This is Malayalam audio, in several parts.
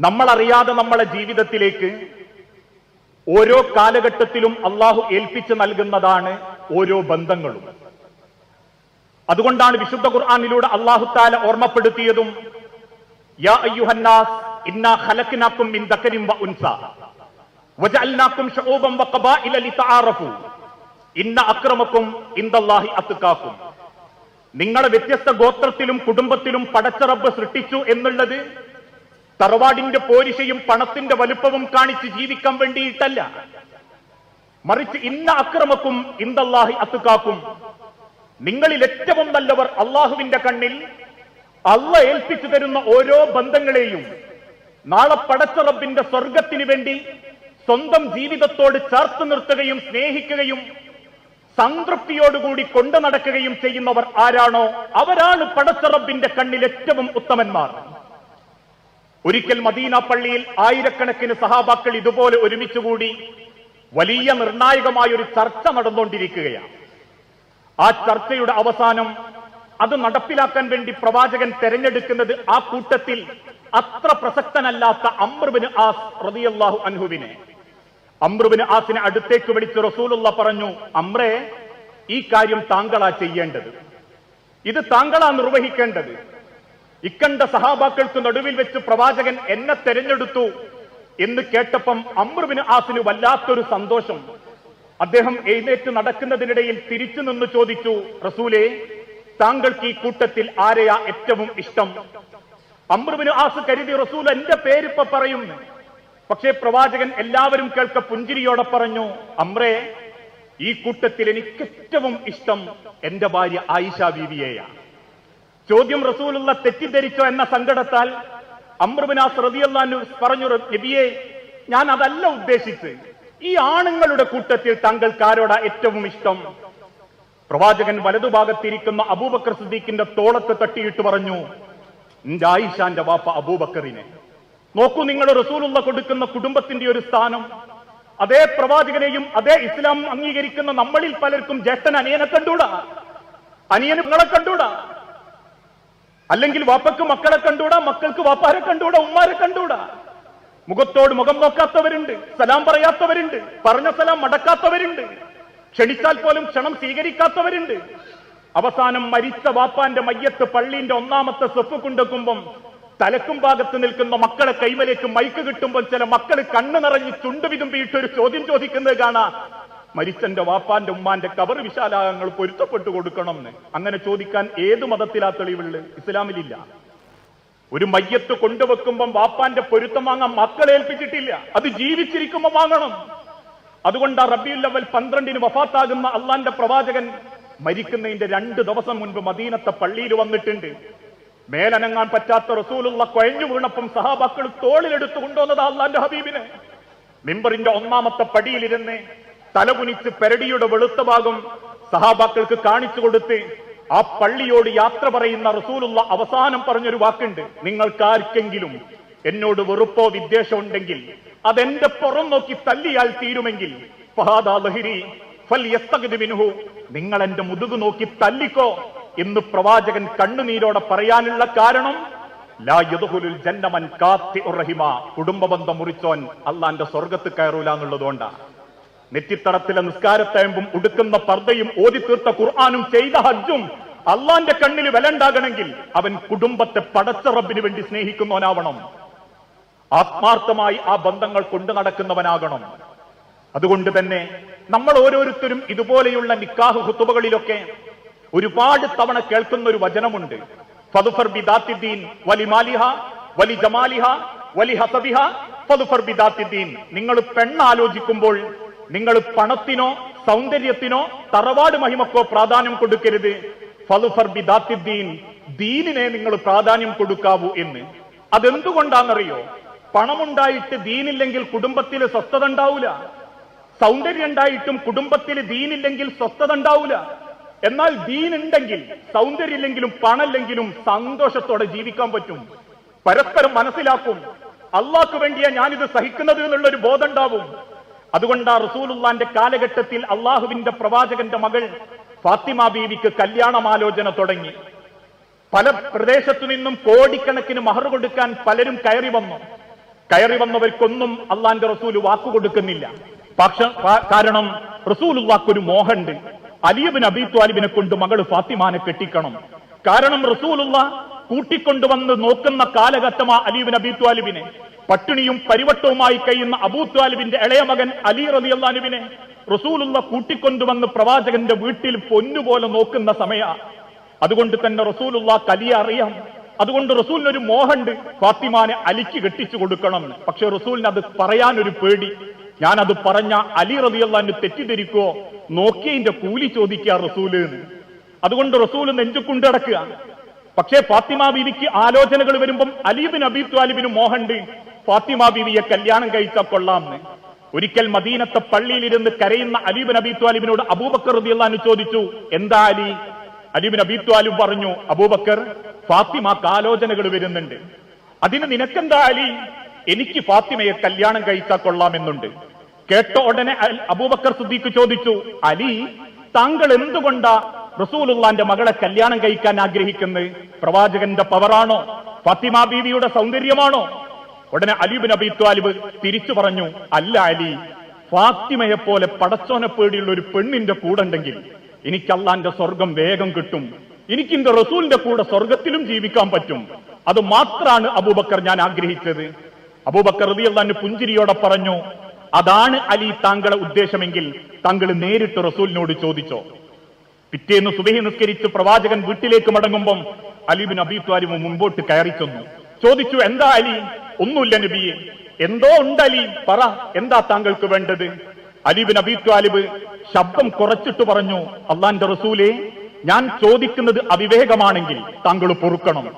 നമ്മൾ അറിയാതെ നമ്മളെ ജീവിതത്തിലേക്ക് ഓരോ കാലഘട്ടത്തിലും അള്ളാഹു ഏൽപ്പിച്ചു നൽകുന്നതാണ് ഓരോ ബന്ധങ്ങളും. അതുകൊണ്ടാണ് വിശുദ്ധ ഖുർആാനിലൂടെ അള്ളാഹു താല ഓർമ്മപ്പെടുത്തിയതും യാ മിൻ വ ഉൻസ വ ഇൻദല്ലാഹി നിങ്ങളെ വ്യത്യസ്ത ഗോത്രത്തിലും കുടുംബത്തിലും പടച്ചറബ് സൃഷ്ടിച്ചു എന്നുള്ളത് തറവാടിന്റെ പോരിശയും പണത്തിന്റെ വലുപ്പവും കാണിച്ച് ജീവിക്കാൻ വേണ്ടിയിട്ടല്ല. മറിച്ച് ഇന്ന അക്രമക്കും ഇന്ദല്ലാഹി അത്തുക്കാക്കും നിങ്ങളിൽ ഏറ്റവും നല്ലവർ അള്ളാഹുവിന്റെ കണ്ണിൽ അള്ള ഏൽപ്പിച്ചു തരുന്ന ഓരോ ബന്ധങ്ങളെയും നാളെ പടച്ച റബ്ബിന്റെ സ്വർഗത്തിന് വേണ്ടി സ്വന്തം ജീവിതത്തോട് ചേർത്ത് നിർത്തുകയും സ്നേഹിക്കുകയും സംതൃപ്തിയോടുകൂടി കൊണ്ടു നടക്കുകയും ചെയ്യുന്നവർ ആരാണോ? അവരാണ് പടച്ച റബ്ബിന്റെ കണ്ണിൽ ഏറ്റവും ഉത്തമന്മാർ. ഒരിക്കൽ മദീന പള്ളിയിൽ ആയിരക്കണക്കിന് സഹാബാക്കൾ ഇതുപോലെ ഒരുമിച്ചുകൂടി വലിയ നിർണായകമായ ഒരു ചർച്ച നടന്നുകൊണ്ടിരിക്കുകയാണ്. ആ ചർച്ചയുടെ അവസാനം അത് നടപ്പിലാക്കാൻ വേണ്ടി പ്രവാചകൻ തെരഞ്ഞെടുക്കുന്നത് ആ കൂട്ടത്തിൽ അത്ര പ്രസക്തനല്ലാത്ത അമ്രുബിന് ആസ് റതിയല്ലാഹു അൻഹുവിനെ. അമ്രുബിന് ആസിനെ അടുത്തേക്ക് വിളിച്ച് റസൂലുള്ള പറഞ്ഞു അമ്രേ ഈ കാര്യം താങ്കളാ ചെയ്യേണ്ടത്. ഇത് താങ്കളാ നിർവഹിക്കേണ്ടത്. ഇക്കണ്ട സഹാബാക്കൾക്ക് നടുവിൽ വെച്ച് പ്രവാചകൻ എന്നെ തെരഞ്ഞെടുത്തു എന്ന് കേട്ടപ്പം അമ്രുബിന് ആസിന് വല്ലാത്തൊരു സന്തോഷം. അദ്ദേഹം എഴുന്നേറ്റ് നടക്കുന്നതിനിടയിൽ തിരിച്ചു നിന്ന് ചോദിച്ചു റസൂലെ താങ്കൾക്ക് ഈ കൂട്ടത്തിൽ ആരെയാ ഏറ്റവും ഇഷ്ടം? അമ്രുബിന് ആസ് കരുതി റസൂൽ എന്റെ പേരിപ്പ പറയും. പക്ഷേ പ്രവാചകൻ എല്ലാവരും കേൾക്ക പുഞ്ചിരിയോടെ പറഞ്ഞു അമ്രേ ഈ കൂട്ടത്തിൽ എനിക്ക് ഏറ്റവും ഇഷ്ടം എന്റെ ഭാര്യ ആയിഷ ബീവിയെയാണ് ചോദ്യം റസൂലുള്ള തെറ്റിദ്ധരിച്ചോ എന്ന സങ്കടത്താൽ അമ്രുബിനാസ് റതിയല്ലാനു പറഞ്ഞു നബിയെ ഞാൻ അതല്ല ഉദ്ദേശിച്ച് ഈ ആണുങ്ങളുടെ കൂട്ടത്തിൽ താങ്കൾക്ക് ഏറ്റവും ഇഷ്ടം? പ്രവാചകൻ വലതുഭാഗത്തിരിക്കുന്ന അബൂബക്കർ സിദ്ദീഖിന്റെ തോളത്ത് തട്ടിയിട്ട് പറഞ്ഞു എന്റെ ആയിഷാന്റെ വാപ്പ അബൂബക്കറിനെ. നോക്കൂ നിങ്ങൾ റസൂലുള്ള കൊടുക്കുന്ന കുടുംബത്തിന്റെ ഒരു സ്ഥാനം. അതേ പ്രവാചകനെയും അതേ ഇസ്ലാം അംഗീകരിക്കുന്ന നമ്മളിൽ പലർക്കും ജ്യേഷ്ഠൻ അനിയനെ കണ്ടൂടാ അനിയനെ നിങ്ങളെ കണ്ടൂടാ അല്ലെങ്കിൽ വാപ്പക്ക് മക്കളെ കണ്ടൂടാ മക്കൾക്ക് വാപ്പാരെ കണ്ടൂടാ ഉമ്മാരെ കണ്ടൂടാ മുഖത്തോട് മുഖം നോക്കാത്തവരുണ്ട് സലാം പറയാത്തവരുണ്ട് പറഞ്ഞ സലാം മടക്കാത്തവരുണ്ട് ക്ഷണിച്ചാൽ പോലും ക്ഷണം സ്വീകരിക്കാത്തവരുണ്ട്. അവസാനം മരിച്ച വാപ്പാന്റെ മയ്യത്ത് പള്ളിന്റെ ഒന്നാമത്തെ സെഫ് കൊണ്ടെക്കുമ്പം തലക്കും ഭാഗത്ത് നിൽക്കുന്ന മക്കളെ കൈമലേക്ക് മൈക്ക് കിട്ടുമ്പോൾ ചില മക്കൾ കണ്ണു നിറഞ്ഞ് ചുണ്ടുവിതുമ്പിയിട്ട് ഒരു ചോദ്യം ചോദിക്കുന്നത് കാണാ. മരിച്ചന്റെ വാപ്പാന്റെ ഉമ്മാന്റെ കബർ വിശാലാകങ്ങൾ പൊരുത്തപ്പെട്ടു കൊടുക്കണം എന്ന് അങ്ങനെ ചോദിക്കാൻ ഏത് മതത്തിലാ തെളിവുള്ളു? ഇസ്ലാമിലില്ല. ഒരു മയ്യത്ത് കൊണ്ടുവെക്കുമ്പം വാപ്പാന്റെ പൊരുത്തം വാങ്ങാൻ മക്കളെ ഏൽപ്പിച്ചിട്ടില്ല. അത് ജീവിച്ചിരിക്കുമ്പോ വാങ്ങണം. അതുകൊണ്ട് ആ റബിയുൽ അവൽ പന്ത്രണ്ടിന് വഫാത്താകുന്ന അള്ളാന്റെ പ്രവാചകൻ മരിക്കുന്നതിന്റെ രണ്ട് ദിവസം മുൻപ് മദീനത്തെ പള്ളിയിൽ വന്നിട്ടുണ്ട്. മേലനങ്ങാൻ പറ്റാത്ത റസൂലുള്ള കൊഴഞ്ഞു വീണപ്പം സഹാബാക്കൾ തോളിലെടുത്തു കൊണ്ടുവന്നത് അള്ളാന്റെ ഹബീബിനെ. മിമ്പറിന്റെ ഒന്നാമത്തെ പടിയിലിരുന്ന് തലകുനിച്ച് പെരടിയുടെ വെളുത്ത ഭാഗം സഹാബാക്കൾക്ക് കാണിച്ചു കൊടുത്ത് ആ പള്ളിയോട് യാത്ര പറയുന്ന റസൂലുള്ള അവസാനം പറഞ്ഞൊരു വാക്കുണ്ട്. നിങ്ങൾക്കാർക്കെങ്കിലും എന്നോട് വെറുപ്പോ വിദ്വേഷം ഉണ്ടെങ്കിൽ അതെന്റെ പുറം നോക്കി തല്ലിയാൽ തീരുമെങ്കിൽ. നിങ്ങൾ എന്റെ മുതുകു നോക്കി തല്ലിക്കോ എന്ന് പ്രവാചകൻ കണ്ണുനീരോടെ പറയാനുള്ള കാരണം ലാ കാത്തി ജന്ന മൻ കാത്തിഉർ കുടുംബ ബന്ധം മുറിച്ചോൻ അള്ളാന്റെ സ്വർഗത്ത് കയറൂല എന്നുള്ളതുകൊണ്ടാ. നെറ്റിത്തടത്തിലെ നിസ്കാരത്തേമ്പും ഉടുക്കുന്ന പർദ്ദയും ഓതിത്തീർത്ത തീർത്ത ഖുർആാനും ചെയ്ത ഹജ്ജും അള്ളാന്റെ കണ്ണിൽ വിലണ്ടാകണമെങ്കിൽ അവൻ കുടുംബത്തെ പടച്ച റബ്ബിന് വേണ്ടി സ്നേഹിക്കുന്നവനാവണം. ആത്മാർത്ഥമായി ആ ബന്ധങ്ങൾ കൊണ്ടു നടക്കുന്നവനാകണം. അതുകൊണ്ട് തന്നെ നമ്മൾ ഓരോരുത്തരും ഇതുപോലെയുള്ള നിക്കാഹ് ഹുത്തുബകളിലൊക്കെ ഒരുപാട് തവണ കേൾക്കുന്ന ഒരു വചനമുണ്ട്. ഫതുഫർ ബിദാത്തിദ്ദീൻ വലി മാലിഹ വലി ജമാലിഹ വലി ഹസബിഹ ഫതുഫർ ബിദാത്തിദ്ദീൻ നിങ്ങൾ പെണ്ണാലോചിക്കുമ്പോൾ നിങ്ങൾ പണത്തിനോ സൗന്ദര്യത്തിനോ തറവാട് മഹിമക്കോ പ്രാധാന്യം കൊടുക്കരുത്. ഫലുഫർ ബി ദാത്തിദ്ദീൻ ദീനിനെ നിങ്ങൾ പ്രാധാന്യം കൊടുക്കാവൂ എന്ന്. അതെന്തുകൊണ്ടാണെന്നറിയോ? പണമുണ്ടായിട്ട് ദീനില്ലെങ്കിൽ കുടുംബത്തിൽ സ്വസ്ഥത ഉണ്ടാവൂല. സൗന്ദര്യം ഉണ്ടായിട്ടും കുടുംബത്തിൽ ദീനില്ലെങ്കിൽ സ്വസ്ഥത ഉണ്ടാവൂല. എന്നാൽ ദീൻ ഉണ്ടെങ്കിൽ സൗന്ദര്യമില്ലെങ്കിലും പണമില്ലെങ്കിലും സന്തോഷത്തോടെ ജീവിക്കാൻ പറ്റും. പരസ്പരം മനസ്സിലാക്കും. അള്ളാഹ്ക്ക് വേണ്ടിയാ ഞാനിത് സഹിക്കുന്നത് എന്നുള്ളൊരു ബോധം ഉണ്ടാവും. അതുകൊണ്ട് ആ റസൂലുള്ളാന്റെ കാലഘട്ടത്തിൽ അള്ളാഹുവിന്റെ പ്രവാചകന്റെ മകൾ ഫാത്തിമ ബീവിക്ക് കല്യാണമാലോചന തുടങ്ങി. പല പ്രദേശത്തു നിന്നും കോടിക്കണക്കിന് മഹർ കൊടുക്കാൻ പലരും കയറി വന്നു. കയറി വന്നവർക്കൊന്നും അള്ളാന്റെ റസൂൽ വാക്കു കൊടുക്കുന്നില്ല. പക്ഷ കാരണം റസൂലുള്ളാക്കൊരു മോഹണ്ട്. അലിയബിൻ അബി ത്വാലിബിനെ കൊണ്ട് മകൾ ഫാത്തിമാനെ കെട്ടിക്കണം. കാരണം റസൂലുള്ള കൂട്ടിക്കൊണ്ടുവന്ന് നോക്കുന്ന കാലഘട്ടമാ അലീബ് നബി ത്വാലിബിനെ. പട്ടിണിയും പരിവട്ടവുമായി കഴിയുന്ന അബൂ ത്വാലിബിന്റെ ഇളയ മകൻ അലി റലി അള്ളാലിബിനെ റസൂലുള്ള കൂട്ടിക്കൊണ്ടുവന്ന് പ്രവാചകന്റെ വീട്ടിൽ പൊന്നുപോലെ നോക്കുന്ന സമയ. അതുകൊണ്ട് തന്നെ റസൂലുള്ള കലിയ അറിയാം. അതുകൊണ്ട് റസൂലിന് ഒരു മോഹണ്ട് ഫാത്തിമാനെ അലിക്ക് കെട്ടിച്ചു കൊടുക്കണം. പക്ഷെ റസൂലിന് അത് പറയാനൊരു പേടി. അത് പറഞ്ഞ അലി റതിയല്ലാന്ന് തെറ്റിദ്ധരിക്കോ നോക്കിയതിന്റെ കൂലി ചോദിക്കുക റസൂൽ അതുകൊണ്ട് റസൂൽ നെഞ്ചു കൊണ്ടടക്കുക പക്ഷേ ഫാത്തിമ ബീവിക്ക് ആലോചനകൾ വരുമ്പം അലീബിൻ അബീബ് ത്വാലിബിന് മോഹമുണ്ട് ഫാത്തിമ ബീവിയെ കല്യാണം കഴിച്ചാൽ കൊള്ളാമെന്ന്. ഒരിക്കൽ മദീനത്തെ പള്ളിയിലിരുന്ന് കരയുന്ന അലീബിൻ അബീബ് ത്വാലിബിനോട് അബൂബക്കർ റളിയല്ലാഹു ചോദിച്ചു എന്താ അലി? അലീബിൻ അബീബ് ത്വാലിബ് പറഞ്ഞു അബൂബക്കർ ഫാത്തിമക്ക് ആലോചനകൾ വരുന്നുണ്ട്. അതിന് നിനക്കെന്താ അലി? എനിക്ക് ഫാത്തിമയെ കല്യാണം കഴിച്ചാൽ കൊള്ളാമെന്നുണ്ട്. കേട്ട ഉടനെ അബൂബക്കർ സുദ്ദീഖ് ചോദിച്ചു അലി താങ്കൾ എന്തുകൊണ്ടാ റസൂലുള്ളാന്റെ മകളെ കല്യാണം കഴിക്കാൻ ആഗ്രഹിക്കുന്നത് പ്രവാചകന്റെ പവറാണോ? ഫാത്തിമ ബീവിയുടെ സൗന്ദര്യമാണോ? ഉടനെ അലിബിൻ നബി ത്വാലിബ് തിരിച്ചു പറഞ്ഞു അല്ല അലി ഫാത്തിമയെ പോലെ പടച്ചോനെ പേടിയുള്ള ഒരു പെണ്ണിന്റെ കൂടെ ഉണ്ടെങ്കിൽ എനിക്ക് അള്ളാന്റെ സ്വർഗം വേഗം കിട്ടും. എനിക്ക് എന്റെ റസൂലിന്റെ കൂടെ സ്വർഗത്തിലും ജീവിക്കാൻ പറ്റും. അത് മാത്രാണ് അബൂബക്കർ ഞാൻ ആഗ്രഹിച്ചത്. അബൂബക്കർ റളിയല്ലാഹു പുഞ്ചിരിയോടെ പറഞ്ഞു അതാണ് അലി താങ്കളെ ഉദ്ദേശമെങ്കിൽ താങ്കൾ നേരിട്ട് റസൂലിനോട് ചോദിച്ചോ. പിറ്റേന്ന് സുബഹി നിസ്കരിച്ച് പ്രവാചകൻ വീട്ടിലേക്ക് മടങ്ങുമ്പം അലിബിൻ അബി ത്വാലിബ് മുമ്പോട്ട് കയറി ചെന്നു. ചോദിച്ചു എന്താ അലി? ഒന്നുമില്ല നബിയെ. എന്തോ ഉണ്ട് അലി? പറ എന്താ താങ്കൾക്ക് വേണ്ടത്? അലിബിൻ അബീത്വാലിബ് ശബ്ദം കുറച്ചിട്ട് പറഞ്ഞു അള്ളാന്റെ റസൂലെ ഞാൻ ചോദിക്കുന്നത് അവിവേകമാണെങ്കിൽ താങ്കൾ പൊറുക്കണം.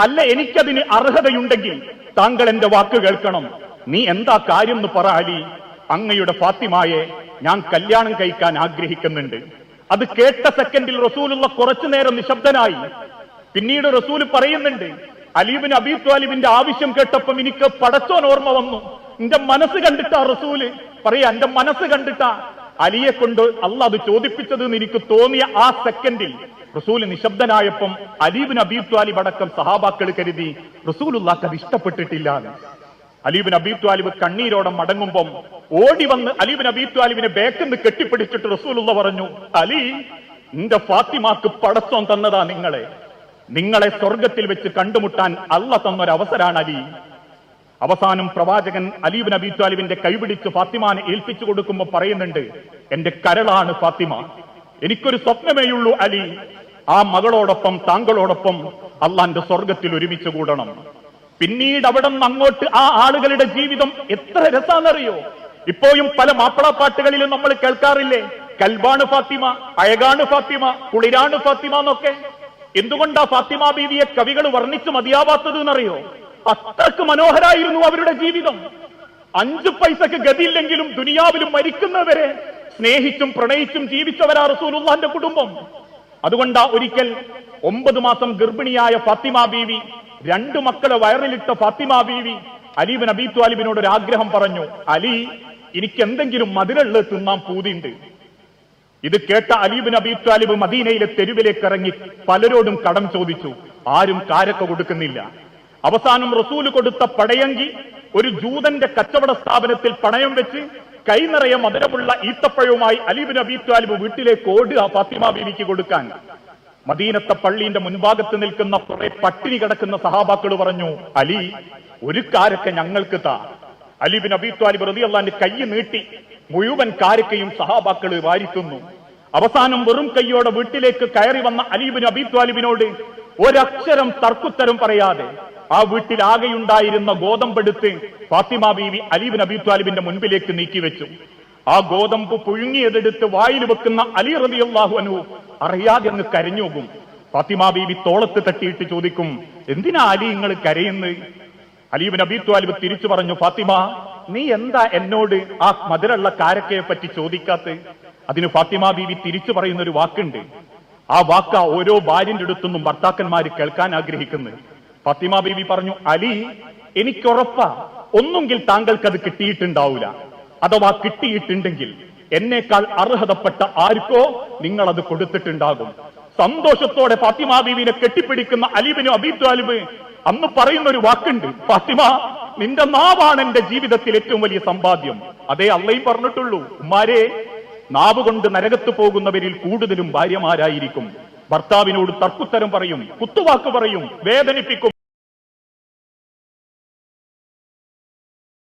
അല്ല എനിക്കതിന് അർഹതയുണ്ടെങ്കിൽ താങ്കൾ എന്റെ വാക്ക് കേൾക്കണം. നീ എന്താ കാര്യം എന്ന് പറ അലി. അങ്ങയുടെ ഫാത്തിമായെ ഞാൻ കല്യാണം കഴിക്കാൻ ആഗ്രഹിക്കുന്നുണ്ട്. അത് കേട്ട സെക്കൻഡിൽ റസൂലുള്ള കുറച്ചു നേരം നിശബ്ദനായി പിന്നീട് റസൂൽ പറയുന്നുണ്ട് അലീബിൻ അബീ ത്വാലിബിന്റെ ആവശ്യം കേട്ടപ്പം എനിക്ക് പടച്ചോൻ ഓർമ്മ വന്നു എന്റെ മനസ്സ് കണ്ടിട്ടാ റസൂൽ പറയാ എന്റെ മനസ്സ് കണ്ടിട്ടാ അലിയെ കൊണ്ട് അല്ല അത് ചോദിപ്പിച്ചത് എന്ന് എനിക്ക് തോന്നിയ ആ സെക്കൻഡിൽ റസൂൽ നിശബ്ദനായപ്പം അലീബിൻ അബീബ് ത്വാലിബ് അടക്കം സഹാബാക്കൾ കരുതി റസൂലുള്ളാക്ക് അത് ഇഷ്ടപ്പെട്ടിട്ടില്ല. അലീബിൻ അബീബ് ത്വാലിബ് കണ്ണീരോടെ മടങ്ങുമ്പം ഓടി വന്ന് അലീബിൻ അബീബ് ത്വാലിബിനെ ബേക്കെന്ന് കെട്ടിപ്പിടിച്ചിട്ട് റസൂലുള്ള പറഞ്ഞു അലി നിന്റെ ഫാത്തിമാക്ക് പടച്ചോൻ തന്നതാ നിങ്ങളെ. നിങ്ങളെ സ്വർഗത്തിൽ വെച്ച് കണ്ടുമുട്ടാൻ അല്ല തന്നൊരവസരാണ് അലി. അവസാനം പ്രവാചകൻ അലീബിൻ അബീ ത്വാലിബിന്റെ കൈപിടിച്ച് ഫാത്തിമാനെ ഏൽപ്പിച്ചു കൊടുക്കുമ്പോൾ പറയുന്നുണ്ട് എന്റെ കരളാണ് ഫാത്തിമ. എനിക്കൊരു സ്വപ്നമേയുള്ളൂ അലി. ആ മകളോടൊപ്പം താങ്കളോടൊപ്പം അള്ളാന്റെ സ്വർഗത്തിൽ ഒരുമിച്ച് കൂടണം. പിന്നീട് അവിടെ നിന്ന് അങ്ങോട്ട് ആ ആളുകളുടെ ജീവിതം എത്ര രസാന്നറിയോ? ഇപ്പോഴും പല മാപ്പിളപ്പാട്ടുകളിലും നമ്മൾ കേൾക്കാറില്ലേ? കൽബാണ് ഫാത്തിമ അഴകാണ് ഫാത്തിമ കുളിരാണ് ഫാത്തിമ എന്നൊക്കെ. എന്തുകൊണ്ടാ ഫാത്തിമ ബീവിയെ കവികൾ വർണിച്ചു മതിയാവാത്തത് എന്നറിയോ? അത്രയ്ക്ക് മനോഹരായിരുന്നു അവരുടെ ജീവിതം. അഞ്ചു പൈസക്ക് ഗതിയില്ലെങ്കിലും ദുനിയാവിലും മരിക്കുന്നവരെ സ്നേഹിച്ചും പ്രണയിച്ചും ജീവിച്ചവരാ റസൂലുള്ളാന്റെ കുടുംബം. അതുകൊണ്ടാ ഒരിക്കൽ ഒമ്പത് മാസം ഗർഭിണിയായ ഫാത്തിമ ബീവി രണ്ടു മക്കളെ വയറിലിട്ട ഫാത്തിമ ബീവി അലീബൻ അബീ ത്വാലിബിനോട് ഒരു ആഗ്രഹം പറഞ്ഞു അലി എനിക്ക് എന്തെങ്കിലും മതിലുള്ള തിന്നാൻ പൂതിയുണ്ട്. ഇത് കേട്ട അലീബിൻ അബീ ത്വാലിബ് മദീനയിലെ തെരുവിലേക്ക് ഇറങ്ങി പലരോടും കടം ചോദിച്ചു. ആരും കാരക്ക കൊടുക്കുന്നില്ല. അവസാനം റസൂൽ കൊടുത്ത പടയങ്കി ഒരു ജൂതന്റെ കച്ചവട സ്ഥാപനത്തിൽ പണയം വെച്ച് കൈ നിറയെ മധുരമുള്ള ഈത്തപ്പഴവുമായി അലീബിൻ അബീ ത്വാലിബ് വീട്ടിലേക്ക് ഓടുക ഫാത്തിമ ബീവിക്ക് കൊടുക്കാൻ. മദീനത്തെ പള്ളിന്റെ മുൻഭാഗത്ത് നിൽക്കുന്ന കുറെ പട്ടിണി കിടക്കുന്ന സഹാബാക്കൾ പറഞ്ഞു അലി ഒരു കാരക്ക ഞങ്ങൾക്ക് താ. അലിബിൻ അബി റതി അള്ളാന്റെ കൈ നീട്ടി മുഴുവൻ കാരക്കയും സഹാബാക്കൾ വാരിത്തുന്നു. അവസാനം വെറും കൈയോടെ വീട്ടിലേക്ക് കയറി വന്ന അലീബിൻ അബി ത്വാലിബിനോട് ഒരക്ഷരം തർക്കുത്തരം പറയാതെ ആ വീട്ടിൽ ആകെയുണ്ടായിരുന്ന ഗോതമ്പെടുത്ത് ഫാത്തിമ ബീവി അലീബിൻ അബി ത്വാലിബിന്റെ മുൻപിലേക്ക് നീക്കിവെച്ചു. ആ ഗോതമ്പ് പുഴുങ്ങിയതെടുത്ത് വായിൽ വെക്കുന്ന അലി റബി അള്ളാഹു അനു അറിയാതെ അങ്ങ് കരഞ്ഞോകും ഫാത്തിമ ബീബി തോളത്ത് തട്ടിയിട്ട് ചോദിക്കും എന്തിനാ അലി നിങ്ങൾ കരയുന്നത് അലീബ് നബി ത്വാലിബ് തിരിച്ചു പറഞ്ഞു ഫാത്തിമ നീ എന്താ എന്നോട് ആ മധുരള്ള കാരക്കയെ പറ്റി ചോദിക്കാത്ത? അതിന് ഫാത്തിമ ബീവി തിരിച്ചു പറയുന്ന ഒരു വാക്കുണ്ട്. ആ വാക്ക ഓരോ ഭാര്യന്റെ അടുത്തുനിന്നും ഭർത്താക്കന്മാർ കേൾക്കാൻ ആഗ്രഹിക്കുന്നു. ഫാത്തിമ ബീവി പറഞ്ഞു അലി എനിക്കുറപ്പാ ഒന്നുകിൽ താങ്കൾക്ക് അത് കിട്ടിയിട്ടുണ്ടാവൂല. അഥവാ കിട്ടിയിട്ടുണ്ടെങ്കിൽ എന്നേക്കാൾ അർഹതപ്പെട്ട ആർക്കോ നിങ്ങൾ അത് കൊടുത്തിട്ടുണ്ടാകും. സന്തോഷത്തോടെ ഫാത്തിമ ബീവിനെ കെട്ടിപ്പിടിക്കുന്ന അലീബിനും അബീബ് ത്വാലിബ് അന്ന് പറയുന്ന ഒരു വാക്കുണ്ട് ഫാത്തിമ നിന്റെ നാവാണ് എന്റെ ജീവിതത്തിൽ ഏറ്റവും വലിയ സമ്പാദ്യം. അതേ അള്ളയും പറഞ്ഞിട്ടുള്ളൂ ഉമ്മാരെ നാവ് കൊണ്ട് നരകത്ത് പോകുന്നവരിൽ കൂടുതലും ഭാര്യമാരായിരിക്കും. ഭർത്താവിനോട് തർക്കുത്തരം പറയും കുത്തുവാക്ക് പറയും വേദനിപ്പിക്കും.